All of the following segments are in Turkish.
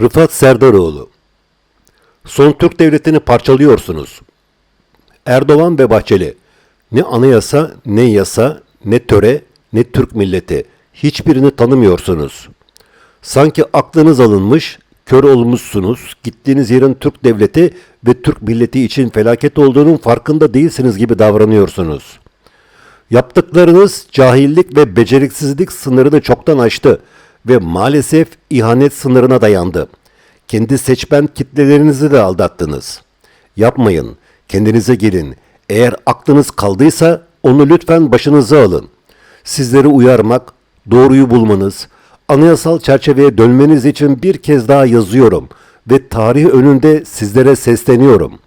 Rıfat Serdaroğlu Son Türk Devleti'ni parçalıyorsunuz. Erdoğan ve Bahçeli ne anayasa, ne yasa, ne töre, ne Türk milleti hiçbirini tanımıyorsunuz. Sanki aklınız alınmış, kör olmuşsunuz, gittiğiniz yerin Türk devleti ve Türk milleti için felaket olduğunun farkında değilsiniz gibi davranıyorsunuz. Yaptıklarınız cahillik ve beceriksizlik sınırını çoktan aştı ve maalesef ihanet sınırına dayandı. Kendi seçmen kitlelerinizi de aldattınız. Yapmayın, kendinize gelin. Eğer aklınız kaldıysa onu lütfen başınıza alın. Sizleri uyarmak, doğruyu bulmanız, anayasal çerçeveye dönmeniz için bir kez daha yazıyorum ve tarih önünde sizlere sesleniyorum.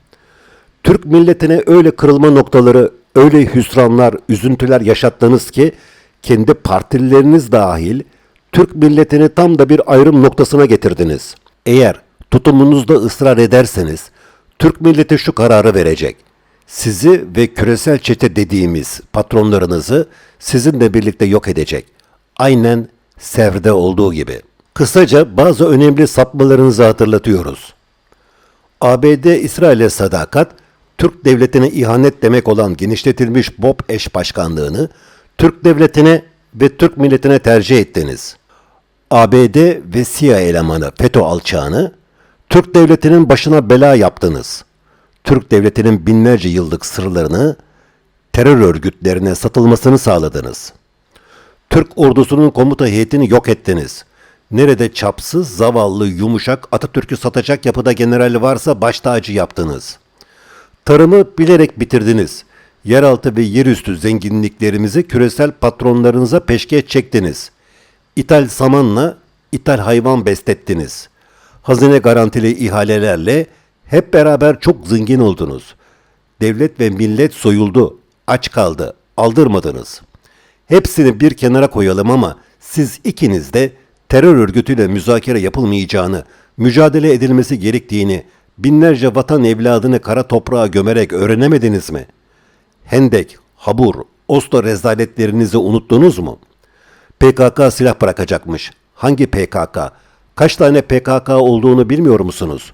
Türk milletine öyle kırılma noktaları, öyle hüsranlar, üzüntüler yaşattınız ki kendi partilileriniz dahil Türk milletini tam da bir ayrım noktasına getirdiniz. Eğer tutumunuzda ısrar ederseniz Türk milleti şu kararı verecek. Sizi ve küresel çete dediğimiz patronlarınızı sizinle birlikte yok edecek. Aynen Sevr'de olduğu gibi. Kısaca bazı önemli sapmalarınızı hatırlatıyoruz. ABD İsrail'e sadakat, Türk devletine ihanet demek olan genişletilmiş BOP eş başkanlığını Türk devletine ve Türk milletine tercih ettiniz. ABD ve CIA elemanı FETÖ alçağını Türk devletinin başına bela yaptınız. Türk devletinin binlerce yıllık sırlarını terör örgütlerine satılmasını sağladınız. Türk ordusunun komuta heyetini yok ettiniz. Nerede çapsız, zavallı, yumuşak, Atatürk'ü satacak yapıda general varsa baş tacı yaptınız. Tarımı bilerek bitirdiniz. Yeraltı ve yerüstü zenginliklerimizi küresel patronlarınıza peşkeş çektiniz. İthal samanla ithal hayvan beslettiniz. Hazine garantili ihalelerle hep beraber çok zengin oldunuz. Devlet ve millet soyuldu, aç kaldı, aldırmadınız. Hepsini bir kenara koyalım ama siz ikiniz de terör örgütüyle müzakere yapılmayacağını, mücadele edilmesi gerektiğini binlerce vatan evladını kara toprağa gömerek öğrenemediniz mi? Hendek, Habur, Oslo rezaletlerinizi unuttunuz mu? PKK silah bırakacakmış. Hangi PKK? Kaç tane PKK olduğunu bilmiyor musunuz?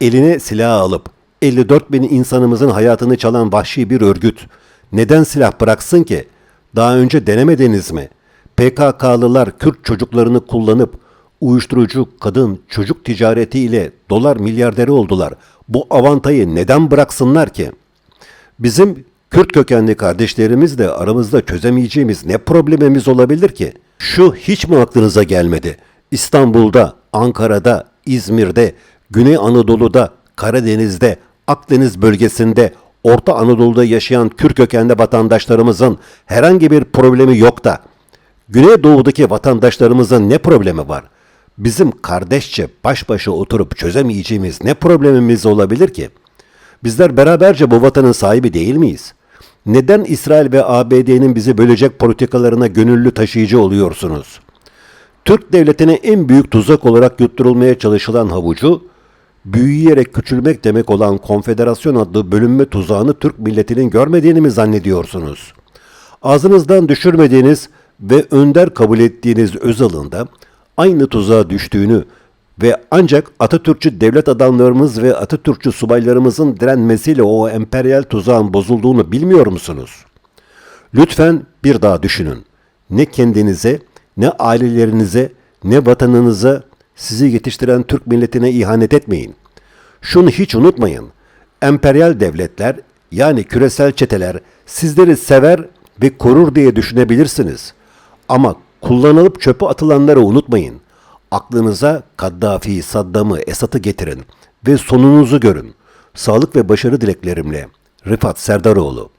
Eline silah alıp 54 bin insanımızın hayatını çalan vahşi bir örgüt. Neden silah bıraksın ki? Daha önce denemediniz mi? PKK'lılar Kürt çocuklarını kullanıp uyuşturucu, kadın, çocuk ticaretiyle dolar milyarderi oldular. Bu avantayı neden bıraksınlar ki? Bizim Kürt kökenli kardeşlerimizle aramızda çözemeyeceğimiz ne problemimiz olabilir ki? Şu hiç mi aklınıza gelmedi? İstanbul'da, Ankara'da, İzmir'de, Güney Anadolu'da, Karadeniz'de, Akdeniz bölgesinde, Orta Anadolu'da yaşayan Kürt kökenli vatandaşlarımızın herhangi bir problemi yok da Güneydoğu'daki vatandaşlarımızın ne problemi var? Bizim kardeşçe baş başa oturup çözemeyeceğimiz ne problemimiz olabilir ki? Bizler beraberce bu vatanın sahibi değil miyiz? Neden İsrail ve ABD'nin bizi bölecek politikalarına gönüllü taşıyıcı oluyorsunuz? Türk devletine en büyük tuzak olarak yutturulmaya çalışılan havucu, büyüyerek küçülmek demek olan konfederasyon adlı bölünme tuzağını Türk milletinin görmediğini mi zannediyorsunuz? Ağzınızdan düşürmediğiniz ve önder kabul ettiğiniz Özal'ın da aynı tuzağa düştüğünü ve ancak Atatürkçü devlet adamlarımız ve Atatürkçü subaylarımızın direnmesiyle o emperyal tuzağın bozulduğunu bilmiyor musunuz? Lütfen bir daha düşünün. Ne kendinize, ne ailelerinize, ne vatanınıza, sizi yetiştiren Türk milletine ihanet etmeyin. Şunu hiç unutmayın. Emperyal devletler yani küresel çeteler sizleri sever ve korur diye düşünebilirsiniz. Ama kullanılıp çöpe atılanları unutmayın. Aklınıza Kaddafi, Saddam'ı, Esad'ı getirin ve sonunuzu görün. Sağlık ve başarı dileklerimle Rıfat Serdaroğlu